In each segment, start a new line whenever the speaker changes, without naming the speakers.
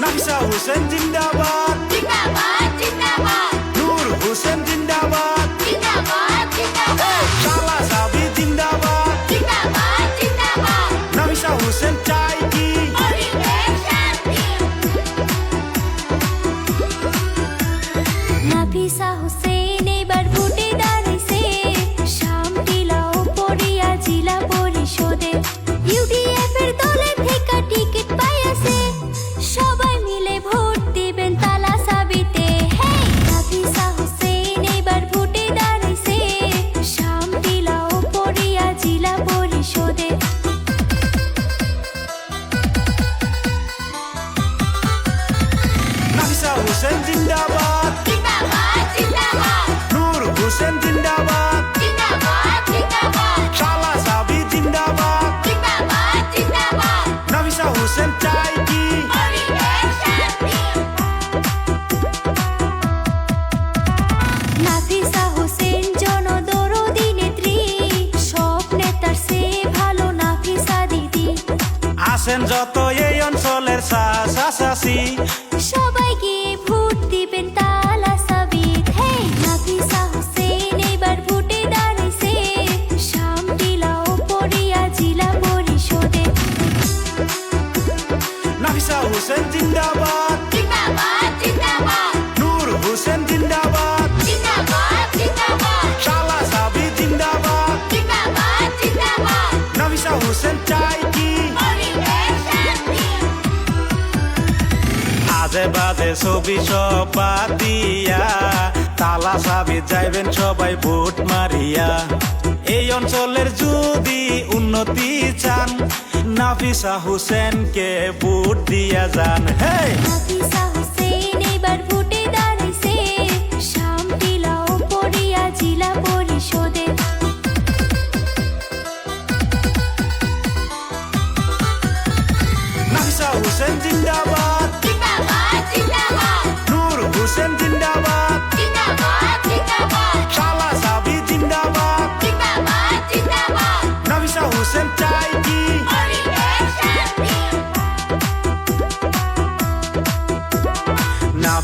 নাফিসা হোসেন জিন্দাবাদ
জিন্দাবাদ জিন্দাবাদ
নূর হোসেন জিন্দাবাদ
জিন্দাবাদ জিন্দাবাদ
শালা সাবি জিন্দাবাদ
জিন্দাবাদ জিন্দাবাদ
নাফিসা হোসেন
হোসেন
জিন্দাবাদ নূর হোসেন জিন্দাবাদ শালা সাবি জিন্দাবাদ
জিন্দাবাদ
হোসেন চাই কি
নাফিসা হোসেন জনদরদি নেত্রী সব নেতার সে ভালো নাফিসা দিদি
আসেন যত এই অঞ্চলের
সবাই
আজে বাজে ছবি সব বাদ তালা সাবি যাইবেন সবাই ভোট মারিয়া। এই অঞ্চলের যদি উন্নতি চান নাফিসা হোসেনকে ভোট দিয়া যান। হে
নাফিসা হোসেন এবার ভোটে দাঁড়িয়েছে শামটিলাও পড়িয়া জেলা পরিষদে।
নাফিসা হোসেন জিন্দাবাদ
জিন্দাবাদ।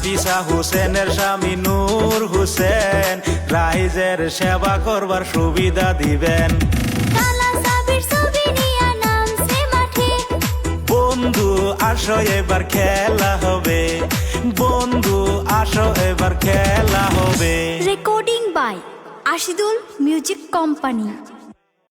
নাফিসা হুসেনের স্বামী নূর হুসেন। রাইজের সেবা করবার সুবিধা দিবেন। বন্ধু আসো এবার খেলা হবে। বন্ধু আসো এবার খেলা হবে।
Recording by Ashidul music company